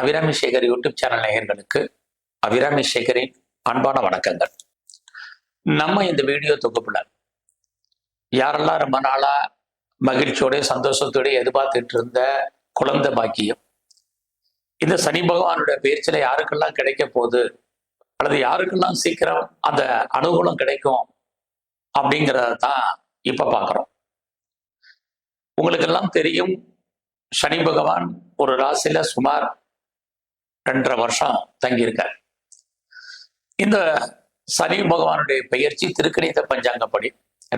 Abirami Sekar YouTube channel நேயர்களுக்கு அபிராமி சேகரின் அன்பான வணக்கங்கள். நம்ம இந்த வீடியோ தொகுப்புல யாரெல்லாம் ரொம்ப நாளா மகிழ்ச்சியோட சந்தோஷத்தோடய எதிர்பார்த்துட்டு இருந்த குழந்தை பாக்கியம் இந்த சனி பகவானுடைய பேச்சில் யாருக்கெல்லாம் கிடைக்க போகுது அல்லது யாருக்கெல்லாம் சீக்கிரம் அந்த அனுகூலம் கிடைக்கும் அப்படிங்கிறத தான் இப்ப பார்க்குறோம் உங்களுக்கெல்லாம் தெரியும் சனி பகவான் ஒரு ராசியில சுமார் ரெண்டரை வருஷம் தங்கியிருக்கார். இந்த சனி பகவானுடைய பெயர்ச்சி திருக்கணித பஞ்சாங்கப்படி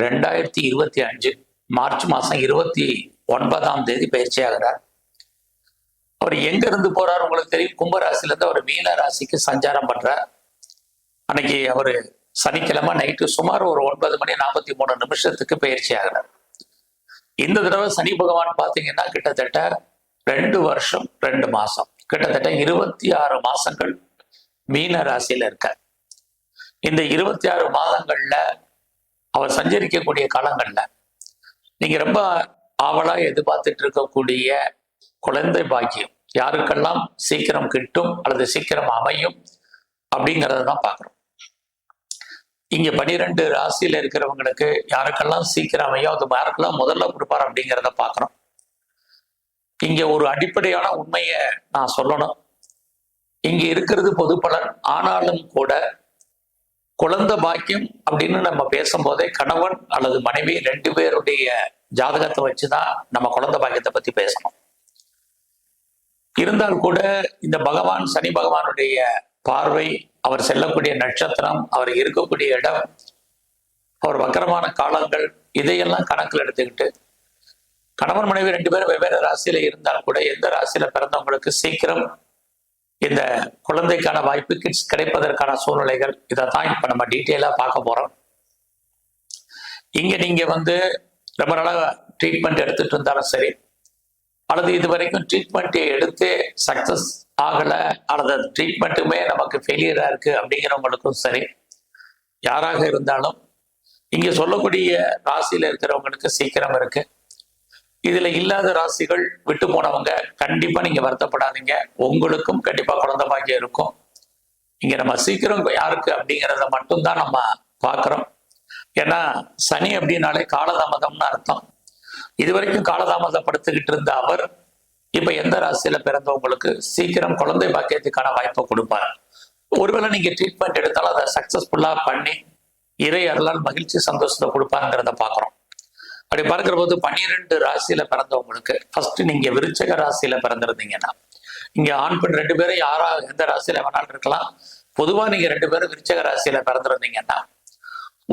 ரெண்டாயிரத்தி இருபத்தி அஞ்சு மார்ச் மாசம் இருபத்தி ஒன்பதாம் தேதி பயிற்சி ஆகிறார் அவர் எங்க இருந்து போறார் உங்களுக்கு தெரியும்? கும்பராசில இருந்து அவர் மீன ராசிக்கு சஞ்சாரம் பண்றார். அன்னைக்கு அவர் சனிக்கிழமை நைட்டு சுமார் ஒரு ஒன்பது மணி நாற்பத்தி மூணு நிமிஷத்துக்கு பயிற்சி ஆகிறார் இந்த தடவை சனி பகவான் பார்த்தீங்கன்னா கிட்டத்தட்ட ரெண்டு வருஷம் ரெண்டு மாசம். கிட்டத்தட்ட இருபத்தி ஆறு மாசங்கள் மீன ராசியில இருக்கார். இந்த இருபத்தி ஆறு மாதங்கள்ல அவர் சஞ்சரிக்கக்கூடிய காலங்கள்ல நீங்க ரொம்ப ஆவலா எதிர்பார்த்துட்டு இருக்கக்கூடிய குழந்தை பாக்கியம். யாருக்கெல்லாம் சீக்கிரம் கிட்டும் அல்லது சீக்கிரம் அமையும் அப்படிங்கிறத தான் பார்க்குறோம். இங்க பனிரெண்டு ராசியில இருக்கிறவங்களுக்கு யாருக்கெல்லாம் சீக்கிரம் அமையும் அது யாருக்கெல்லாம் முதல்ல கொடுப்பார் அப்படிங்கிறத பார்க்குறோம். இங்க ஒரு அடிப்படையான உண்மையை நான் சொல்லணும். இங்க இருக்கிறது பொது பலன் ஆனாலும் கூட குழந்தை பாக்கியம் அப்படின்னு நம்ம பேசும்போதே கணவன் அல்லது மனைவி ரெண்டு பேருடைய ஜாதகத்தை வச்சுதான் நம்ம குழந்தை பாக்கியத்தை பத்தி பேசணும். இருந்தால் கூட இந்த பகவான் சனி பகவானுடைய பார்வை அவர் செல்லக்கூடிய நட்சத்திரம் அவர் இருக்கக்கூடிய இடம் அவர் வக்கரமான காலங்கள் இதையெல்லாம் கணக்கில் எடுத்துக்கிட்டு கணவன் மனைவி ரெண்டு பேரும் வெவ்வேறு ராசியில இருந்தால் கூட எந்த ராசியில பிறந்தவங்களுக்கு சீக்கிரம் இந்த குழந்தைக்கான வாய்ப்பு கிட்ஸ் கிடைப்பதற்கான சூழ்நிலைகள் இதை தான் இப்ப நம்ம டீட்டெயிலா பார்க்க போறோம். இங்க நீங்க வந்து ரொம்ப நாளா ட்ரீட்மெண்ட் எடுத்துட்டு இருந்தாலும் சரி அல்லது இது வரைக்கும் ட்ரீட்மெண்ட் எடுத்து சக்சஸ் ஆகல அல்லது ட்ரீட்மெண்ட்டுமே நமக்கு ஃபெயிலியரா இருக்கு அப்படிங்கிறவங்களுக்கும் சரி யாராக இருந்தாலும் இங்க சொல்லக்கூடிய ராசியில இருக்கிறவங்களுக்கு சீக்கிரம் இருக்கு. இதுல இல்லாத ராசிகள் விட்டு போனவங்க கண்டிப்பா நீங்க வருத்தப்படாதீங்க. உங்களுக்கும் கண்டிப்பா குழந்தை பாக்கியம் இருக்கும். இங்க நம்ம சீக்கிரம் யாருக்கு அப்படிங்கிறத மட்டும்தான் நம்ம பாக்குறோம். ஏன்னா சனி அப்படின்னாலே காலதாமதம்னு அர்த்தம். இது வரைக்கும் காலதாமதப்படுத்திக்கிட்டு இருந்த அவர் இப்ப எந்த ராசியில பிறந்தவங்களுக்கு சீக்கிரம் குழந்தை பாக்கியத்துக்கான வாய்ப்பை கொடுப்பார். ஒருவேளை நீங்க ட்ரீட்மெண்ட் எடுத்தாலும் அதை சக்சஸ்ஃபுல்லா பண்ணி இறை அருளால் மகிழ்ச்சி சந்தோஷத்தை கொடுப்பாருங்கிறத பாக்குறோம். அப்படி பார்க்கிற போது பன்னிரெண்டு ராசியில பிறந்தவங்களுக்கு ஃபர்ஸ்ட் நீங்க விருச்சக ராசியில பிறந்திருந்தீங்கன்னா இங்க ஆண் பெண் ரெண்டு பேரும் யாரா எந்த ராசியில வேணாலும் இருக்கலாம். பொதுவா நீங்க ரெண்டு பேரும் விருச்சக ராசியில பிறந்திருந்தீங்கன்னா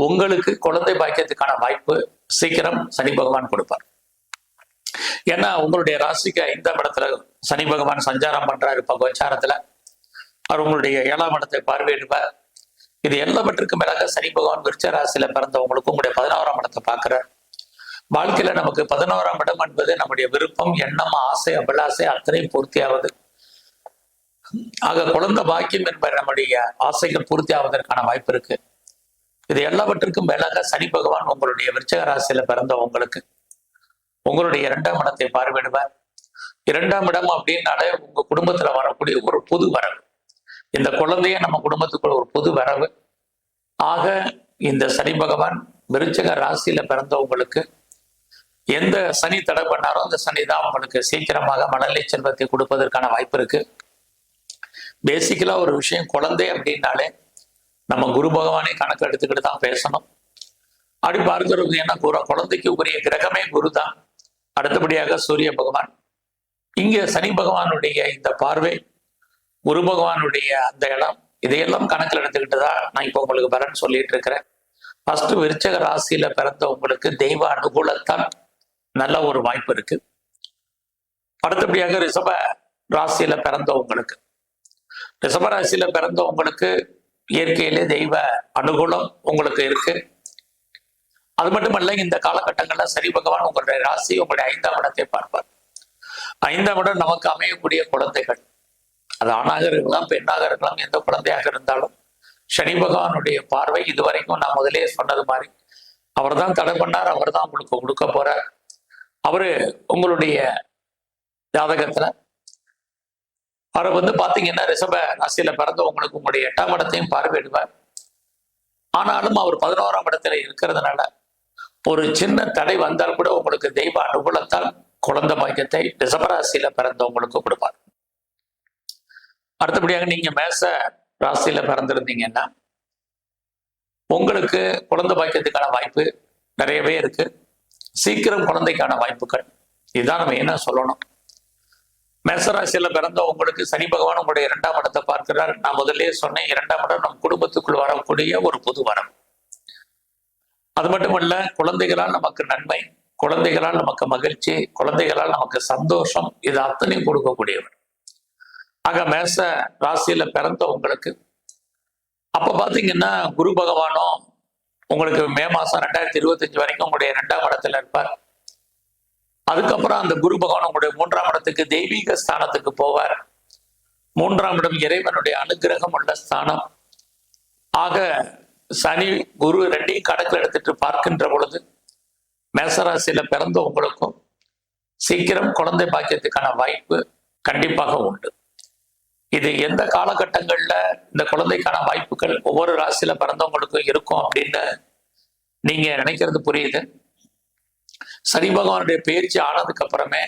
உங்களுக்கு குழந்தை பாக்கியத்துக்கான வாய்ப்பு சீக்கிரம் சனி பகவான் கொடுப்பார். ஏன்னா உங்களுடைய ராசிக்கு ஐந்தாம் இடத்துல சனி பகவான் சஞ்சாரம் பண்றாரு இப்ப கோச்சாரத்துல. அவர் உங்களுடைய ஏழாம் இடத்தை பார்வையிடுவார். இது எல்லாவற்றுக்கும் மேலாக சனி பகவான் விருச்ச ராசியில பிறந்தவங்களுக்கு உங்களுடைய பதினோராம் இடத்தை பார்க்கிறார். வாழ்க்கையில நமக்கு பதினோராம் இடம் என்பது நம்முடைய விருப்பம் எண்ணம் ஆசை அபிலாசை அத்தனையும் பூர்த்தியாவது. ஆக குழந்தை பாக்கியம் என்பது நம்முடைய ஆசைகள் பூர்த்தி ஆவதற்கான வாய்ப்பு இருக்கு. இது எல்லாவற்றுக்கும் மேலாக சனி பகவான் உங்களுடைய விருச்சக ராசியில பிறந்த உங்களுக்கு. உங்களுடைய இரண்டாம் இடத்தை பார்வையிடுவார். இரண்டாம் இடம் அப்படின்னாலே உங்க குடும்பத்துல வரக்கூடிய ஒரு புது வரவு. இந்த குழந்தைய நம்ம குடும்பத்துக்குள்ள ஒரு புது வரவு. ஆக இந்த சனி பகவான் விருச்சக ராசியில பிறந்தவங்களுக்கு எந்த சனி தடை பண்ணாரோ அந்த சனி தான் உங்களுக்கு சீக்கிரமாக மழலை செல்வத்தை கொடுப்பதற்கான வாய்ப்பு இருக்கு. பேசிக்கலா ஒரு விஷயம் குழந்தை அப்படின்னாலே நம்ம குரு பகவானே கணக்கு எடுத்துக்கிட்டு தான் பேசணும். அப்படி பார்க்கிறவங்க என்ன கூற குழந்தைக்கு உரிய கிரகமே குரு தான். அடுத்தபடியாக சூரிய பகவான். இங்கே சனி பகவானுடைய இந்த பார்வை குரு பகவானுடைய அந்த இடம் இதையெல்லாம் கணக்கில் எடுத்துக்கிட்டு தான் நான் இப்போ உங்களுக்கு வரேன்னு சொல்லிட்டு இருக்கிறேன். ஃபர்ஸ்ட் விருச்சக ராசியில பிறந்த உங்களுக்கு தெய்வ அனுகூலத்தான். நல்ல ஒரு வாய்ப்பு இருக்கு. அடுத்தபடியாக ரிஷப ராசியில பிறந்தவங்களுக்கு. ரிஷப ராசியில பிறந்தவங்களுக்கு இயற்கையிலே தெய்வ அனுகூலம் உங்களுக்கு இருக்கு. அது மட்டுமல்ல இந்த காலகட்டங்கள்ல சரி பகவான் உங்களுடைய ராசி உங்களுடைய ஐந்தாம் இடத்தை பார்ப்பார். ஐந்தாம் இடம் நமக்கு அமையக்கூடிய குழந்தைகள். அது ஆணாக இருக்கலாம் பெண்ணாக இருக்கலாம் எந்த குழந்தையாக இருந்தாலும் சனி பகவானுடைய பார்வை இதுவரைக்கும் நான் முதலே சொன்னது மாதிரி அவர் தான் தடை பண்ணார் அவர் தான் உங்களுக்கு கொடுக்க போறார். அவர் உங்களுடைய ஜாதகத்தில் அவர் வந்து பார்த்தீங்கன்னா ரிஷப ராசியில் பிறந்த உங்களுக்கு உங்களுடைய எட்டாம் இடத்தையும் பார்வையிடுவார். ஆனாலும் அவர் பதினோராம் இடத்துல இருக்கிறதுனால ஒரு சின்ன தடை வந்தால் கூட உங்களுக்கு தெய்வ அனுகூலத்தால் குழந்தை பாக்கியத்தை ரிஷபராசியில பிறந்தவங்களுக்கு கொடுப்பார். அடுத்தபடியாக நீங்க மேச ராசியில பிறந்திருந்தீங்கன்னா உங்களுக்கு குழந்தை பாக்கியத்துக்கான வாய்ப்பு நிறையவே இருக்கு. சீக்கிரம் குழந்தைக்கான வாய்ப்புகள். இதுதான் நம்ம என்ன சொல்லணும். மேசராசியில பிறந்த உங்களுக்கு சனி பகவான் உங்களுடைய இரண்டாம் இடத்தை பார்க்கிறார். நான் முதல்ல சொன்னேன் இரண்டாம் இடம் நம் குடும்பத்துக்குள் வரக்கூடிய ஒரு புது வரம். அது மட்டுமல்ல குழந்தைகளால் நமக்கு நன்மை குழந்தைகளால் நமக்கு மகிழ்ச்சி குழந்தைகளால் நமக்கு சந்தோஷம் இது அத்தனையும் கொடுக்கக்கூடியவர். ஆக மேச ராசியில பிறந்த உங்களுக்கு அப்ப பாத்தீங்கன்னா குரு பகவானும் உங்களுக்கு மே மாசம் ரெண்டாயிரத்தி இருபத்தஞ்சு வரைக்கும் உங்களுடைய ரெண்டாம் இடத்துல இருப்பார். அதுக்கப்புறம் அந்த குரு பகவான் உங்களுடைய மூன்றாம் இடத்துக்கு தெய்வீக ஸ்தானத்துக்கு போவார். மூன்றாம் இடம் இறைவனுடைய அனுகிரகம் உள்ள ஸ்தானம். ஆக சனி குரு ரெண்டையும் கணக்கில் எடுத்துட்டு பார்க்கின்ற பொழுது மேசராசியில பிறந்த உங்களுக்கும் சீக்கிரம் குழந்தை பாக்கியத்துக்கான வாய்ப்பு கண்டிப்பாக உண்டு. இது எந்த காலகட்டங்கள்ல இந்த குழந்தைக்கான வாய்ப்புகள் ஒவ்வொரு ராசியில பிறந்தவங்களுக்கும் இருக்கும் அப்படின்னு நீங்க நினைக்கிறது புரியுது. சனி பகவானுடைய பயிற்சி ஆனதுக்கு அப்புறமே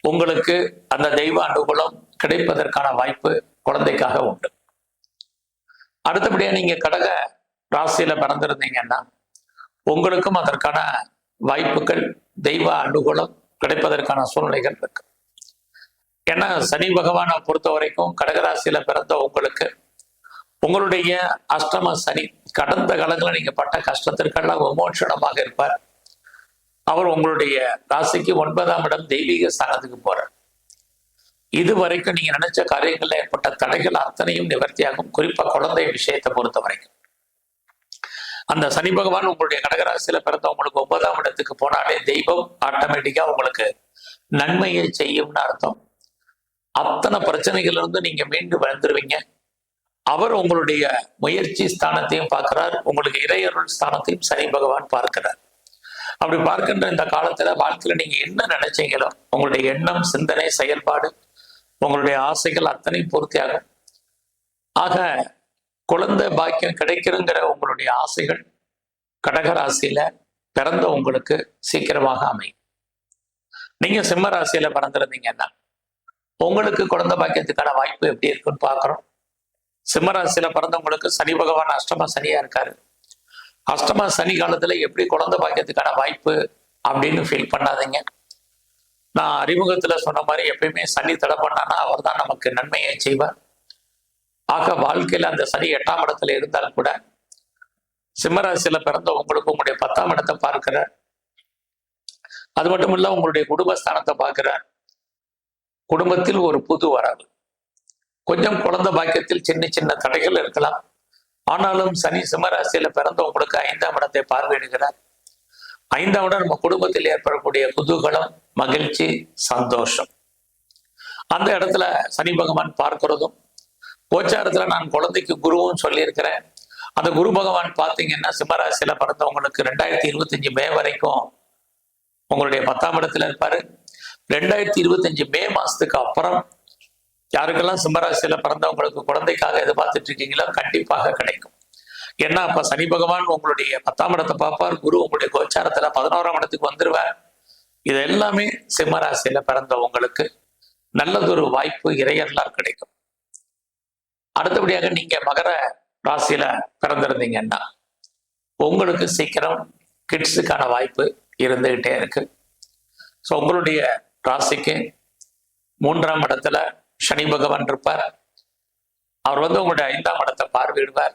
உங்களுக்கு அந்த தெய்வ அனுகூலம் கிடைப்பதற்கான வாய்ப்பு குழந்தைக்காக உண்டு. அடுத்தபடியா நீங்க கடக ராசியில பிறந்திருந்தீங்கன்னா உங்களுக்கும் அதற்கான வாய்ப்புகள் தெய்வ அனுகூலம் கிடைப்பதற்கான சூழ்நிலைகள் இருக்கு. ஏன்னா சனி பகவானை பொறுத்த வரைக்கும் கடகராசியில பிறந்த உங்களுக்கு உங்களுடைய அஷ்டம சனி கடந்த காலங்களில் நீங்க பட்ட கஷ்டத்திற்கெல்லாம் விமோசனமாக இருப்பார். அவர் உங்களுடைய ராசிக்கு ஒன்பதாம் இடம் தெய்வீக ஸ்தானத்துக்கு போறார். இது வரைக்கும் நீங்க நினைச்ச காரியங்கள்ல ஏற்பட்ட தடைகள் அத்தனையும் நிவர்த்தியாகும் குறிப்பா குழந்தை விஷயத்தை பொறுத்த வரைக்கும். அந்த சனி பகவான் உங்களுடைய கடகராசியில பிறந்த உங்களுக்கு ஒன்பதாம் இடத்துக்கு போனாலே தெய்வம் ஆட்டோமேட்டிக்கா உங்களுக்கு நன்மையை செய்யும்னு அர்த்தம். அத்தனை பிரச்சனைகள் இருந்து நீங்க மீண்டு வந்துருவீங்க அவர் உங்களுடைய முயற்சி ஸ்தானத்தையும் பார்க்கிறார். உங்களுக்கு இறையருள் ஸ்தானத்தையும் சனி பகவான் பார்க்கிறார். அப்படி பார்க்கின்ற இந்த காலத்துல வாழ்க்கையில நீங்க என்ன நினைச்சீங்களோ உங்களுடைய எண்ணம் சிந்தனை செயல்பாடு உங்களுடைய ஆசைகள் அத்தனை பூர்த்தியாகும். ஆக குழந்தை பாக்கியம் கிடைக்கிறங்கிற உங்களுடைய ஆசைகள் கடகராசியில பிறந்த உங்களுக்கு சீக்கிரமாக அமையும். நீங்க சிம்ம ராசியில பிறந்திருந்தீங்கன்னா உங்களுக்கு குழந்தை பாக்கியத்துக்கான வாய்ப்பு எப்படி இருக்குன்னு பார்க்குறோம். சிம்மராசியில பிறந்தவங்களுக்கு சனி பகவான் அஷ்டம சனியா இருக்காரு. அஷ்டம சனி காலத்துல எப்படி குழந்தை பாக்கியத்துக்கான வாய்ப்பு அப்படின்னு ஃபீல் பண்ணாதீங்க. நான் அறிமுகத்துல சொன்ன மாதிரி எப்பயுமே சனி தடை பண்ணானா அவர் தான் நமக்கு நன்மையை செய்வார். ஆக வாழ்க்கையில அந்த சனி எட்டாம் இடத்துல இருந்தால் கூட சிம்மராசியில பிறந்த உங்களுக்கு உங்களுடைய பத்தாம் இடத்தை பார்க்கிறார். அது மட்டும் இல்ல உங்களுடைய குடும்பஸ்தானத்தை பார்க்கிறார். குடும்பத்தில் ஒரு புது வரவு. கொஞ்சம் குழந்தை பாக்கியத்தில் சின்ன சின்ன தடைகள் இருக்கலாம். ஆனாலும் சனி சிம்மராசியில பிறந்தவங்களுக்கு ஐந்தாம் இடத்தை பார்வையிடுகிறார். ஐந்தாம் இடம் நம்ம குடும்பத்தில் ஏற்படக்கூடிய குதூகலம் மகிழ்ச்சி சந்தோஷம். அந்த இடத்துல சனி பகவான் பார்க்கிறதும் கோச்சாரத்துல நான் குழந்தைக்கு குருவும் சொல்லியிருக்கிறேன். அந்த குரு பகவான் பார்த்தீங்கன்னா சிம்மராசியில பிறந்தவங்களுக்கு ரெண்டாயிரத்தி இருபத்தஞ்சு மே வரைக்கும் உங்களுடைய பத்தாம் இடத்துல இருப்பாரு. ரெண்டாயிரத்தி இருபத்தஞ்சு மே மாசத்துக்கு அப்புறம் யாருக்கெல்லாம் சிம்மராசியில பிறந்தவங்களுக்கு குழந்தைக்காக எதிர்பார்த்துட்டு இருக்கீங்களோ கண்டிப்பாக கிடைக்கும். ஏன்னா அப்ப சனி பகவான் உங்களுடைய பத்தாம் இடத்தை பார்ப்பார். குரு உங்களுடைய கோச்சாரத்துல பதினோராம் இடத்துக்கு வந்துருவார். இது எல்லாமே சிம்மராசியில பிறந்தவங்களுக்கு நல்லதொரு வாய்ப்பு இறையெல்லாம் கிடைக்கும். அடுத்தபடியாக நீங்க மகர ராசியில பிறந்திருந்தீங்கன்னா உங்களுக்கு சீக்கிரம் கிட்ஸுக்கான வாய்ப்பு இருந்துகிட்டே இருக்கு. ஸோ உங்களுடைய ராசிக்கு மூன்றாம் இடத்துல சனி பகவான் இருப்பார். அவர் வந்து உங்களுடைய ஐந்தாம் இடத்தை பார்வையிடுவார்.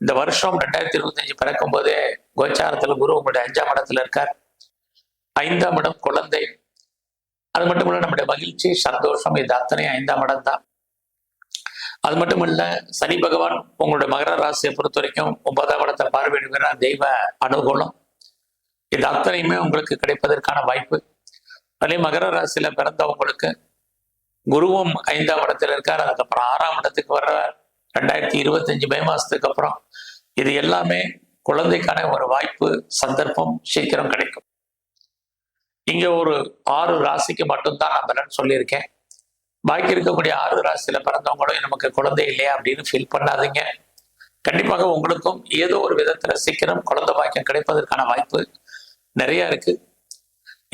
இந்த வருஷம் ரெண்டாயிரத்தி இருபத்தஞ்சு பிறக்கும் போதே கோச்சாரத்துல குரு உங்களுடைய அஞ்சாம் இடத்துல இருக்கார். ஐந்தாம் இடம் குழந்தை. அது மட்டும் இல்லை நம்முடைய மகிழ்ச்சி சந்தோஷம் இது அத்தனை ஐந்தாம் இடம் தான். அது மட்டும் இல்ல சனி பகவான் உங்களுடைய மகர ராசியை பொறுத்த வரைக்கும் ஒன்பதாம் இடத்தை பார்வையிடுகிற தெய்வ அனுகூலம். இது அத்தனையுமே உங்களுக்கு கிடைப்பதற்கான வாய்ப்பு. அதே மகர ராசியில பிறந்தவங்களுக்கு குருவும் ஐந்தாம் இடத்துல இருக்கார். அதுக்கப்புறம் ஆறாம் இடத்துக்கு வர்ற ரெண்டாயிரத்தி இருபத்தஞ்சு மே மாசத்துக்கு அப்புறம் இது எல்லாமே குழந்தைக்கான ஒரு வாய்ப்பு சந்தர்ப்பம் சீக்கிரம் கிடைக்கும். இங்க ஒரு ஆறு ராசிக்கு மட்டும்தான் நான் பலன் சொல்லியிருக்கேன். பாக்கி இருக்கக்கூடிய ஆறு ராசியில பிறந்தவங்களும் நமக்கு குழந்தை இல்லையா அப்படின்னு ஃபீல் பண்ணாதீங்க. கண்டிப்பாக உங்களுக்கும் ஏதோ ஒரு விதத்துல சீக்கிரம் குழந்தை பாக்கியம் கிடைப்பதற்கான வாய்ப்பு நிறைய இருக்கு.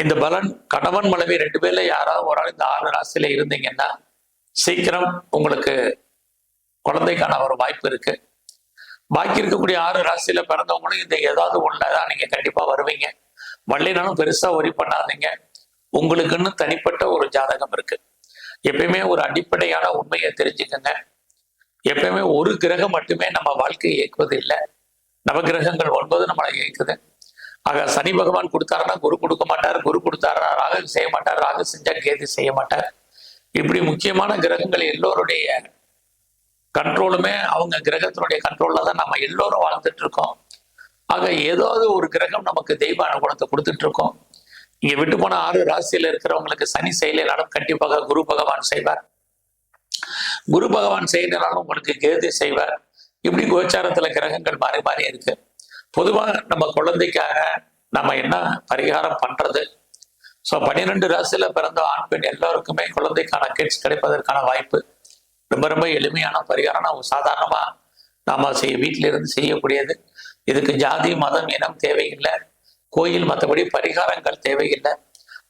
இந்த பலன் கணவன் மனைவி ரெண்டு பேர்ல யாராவது ஒரு ஆள் இந்த ஆறு ராசியில இருந்தீங்கன்னா சீக்கிரம் உங்களுக்கு குழந்தைக்கான ஒரு வாய்ப்பு இருக்கு. பாக்கி இருக்கக்கூடிய ஆறு ராசியில பிறந்தவங்களும் இந்த ஏதாவது ஒண்ணுதான் நீங்க கண்டிப்பா வருவீங்க. வரலைனாலும் பெருசா ஒரி பண்ணாதீங்க. உங்களுக்குன்னு தனிப்பட்ட ஒரு ஜாதகம் இருக்கு. எப்பயுமே ஒரு அடிப்படையான உண்மையை தெரிஞ்சுக்கங்க. எப்பயுமே ஒரு கிரகம் மட்டுமே நம்ம வாழ்க்கையை இயக்குவது இல்லை நவகிரகங்கள் ஒன்பது நம்மளை இயக்குது. ஆக சனி பகவான் கொடுத்தாருன்னா குரு கொடுக்க மாட்டார் குரு கொடுத்தாருன்னா ராகு செய்ய மாட்டார் ராகு செஞ்சா கேது செய்ய மாட்டார். இப்படி முக்கியமான கிரகங்கள் எல்லோருடைய கண்ட்ரோலுமே அவங்க கிரகத்தினுடைய கண்ட்ரோல்ல தான் நம்ம எல்லோரும் வாழ்ந்துட்டு இருக்கோம் ஆக ஏதாவது ஒரு கிரகம் நமக்கு தெய்வ அனுகூலத்தை கொடுத்துட்டு இருக்கோம் இங்க விட்டு போன ஆறு ராசியில இருக்கிறவங்களுக்கு சனி செயலாலும் கண்டிப்பாக குரு பகவான் செய்வார். குரு பகவான் செய்யனாலும் உங்களுக்கு கேது செய்வார். இப்படி கோச்சாரத்துல கிரகங்கள் மாறி மாறி இருக்கு. பொதுவாக நம்ம குழந்தைக்காக நம்ம என்ன பரிகாரம் பண்றது? ஸோ பன்னிரெண்டு ராசியில் பிறந்த ஆண் பெண் எல்லோருக்குமே குழந்தைக்கான கிட்ஸ் கிடைப்பதற்கான வாய்ப்பு. ரொம்ப ரொம்ப எளிமையான பரிகாரம். நம்ம சாதாரணமாக நாம் செய்ய வீட்டிலிருந்து செய்யக்கூடியது. இதுக்கு ஜாதி மதம் இனம் தேவையில்லை. கோயில் மற்றபடி பரிகாரங்கள் தேவையில்லை.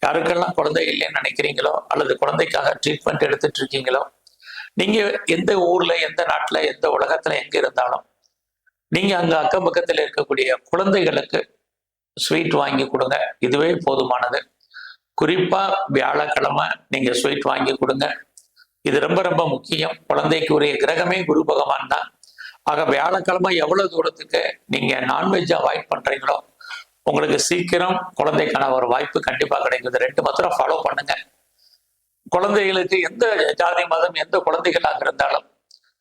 யாருக்கெல்லாம் குழந்தை இல்லைன்னு நினைக்கிறீங்களோ அல்லது குழந்தைக்காக ட்ரீட்மெண்ட் எடுத்துட்டு இருக்கீங்களோ நீங்கள் எந்த ஊரில் எந்த நாட்டில் எந்த உலகத்தில் எங்கே இருந்தாலும் நீங்க அங்க அக்கம் பக்கத்தில் இருக்கக்கூடிய குழந்தைகளுக்கு ஸ்வீட் வாங்கி கொடுங்க. இதுவே போதுமானது. குறிப்பா வியாழக்கிழமை நீங்க ஸ்வீட் வாங்கி கொடுங்க. இது ரொம்ப ரொம்ப முக்கியம். குழந்தைக்கு உரிய கிரகமே குரு பகவான் தான். ஆக வியாழக்கிழமை எவ்வளவு தூரத்துக்கு நீங்க நான்வெஜ் அவாய்ட் பண்றீங்களோ உங்களுக்கு சீக்கிரம் குழந்தைக்கான ஒரு வாய்ப்பு கண்டிப்பா கிடைக்குது. ரெண்டு மாத்திரம் ஃபாலோ பண்ணுங்க. குழந்தைகளுக்கு எந்த ஜாதி மதம் எந்த குழந்தைகளாக இருந்தாலும்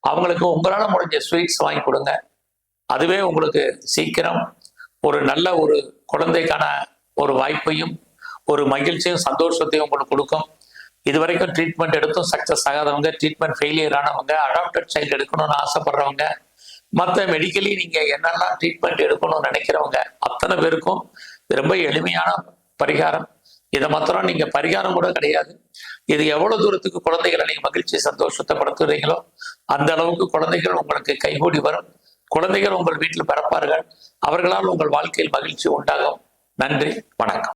அவங்களுக்கு உங்களால முடிஞ்ச ஸ்வீட்ஸ் வாங்கி கொடுங்க. அதுவே உங்களுக்கு சீக்கிரம் ஒரு நல்ல ஒரு குழந்தைக்கான ஒரு வாய்ப்பையும் ஒரு மகிழ்ச்சியும் சந்தோஷத்தையும் உங்களுக்கு கொடுக்கும். இது வரைக்கும் ட்ரீட்மெண்ட் எடுத்தும் சக்ஸஸ் ஆகாதவங்க ட்ரீட்மெண்ட் ஃபெயிலியர் ஆனவங்க அடாப்டட் சைல்டு எடுக்கணும்னு ஆசைப்படுறவங்க மற்ற மெடிக்கலி நீங்கள் என்னெல்லாம் ட்ரீட்மெண்ட் எடுக்கணும்னு நினைக்கிறவங்க அத்தனை பேருக்கும் ரொம்ப எளிமையான பரிகாரம். இதை மாத்திரம் நீங்கள் பரிகாரம் கூட கிடையாது. இது எவ்வளவு தூரத்துக்கு குழந்தைகளை நீங்கள் மகிழ்ச்சி சந்தோஷத்தை படுத்துறீங்களோ அந்த அளவுக்கு குழந்தைகள் உங்களுக்கு கைகூடி வரும். குழந்தைகள் உங்கள் வீட்டில் பிறப்பார்கள். அவர்களால் உங்கள் வாழ்க்கையில் மகிழ்ச்சி உண்டாகும். நன்றி வணக்கம்.